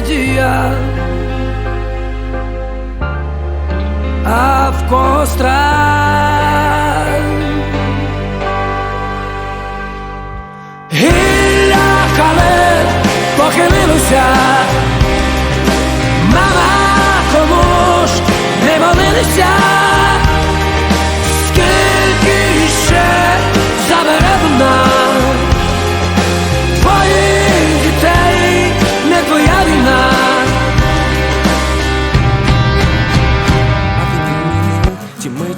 dia. I've construct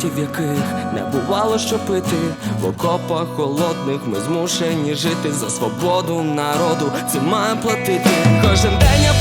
Ті в яких не бувало що пити, в окопах холодних ми змушені жити за свободу народу. Це має платити. Кожен день я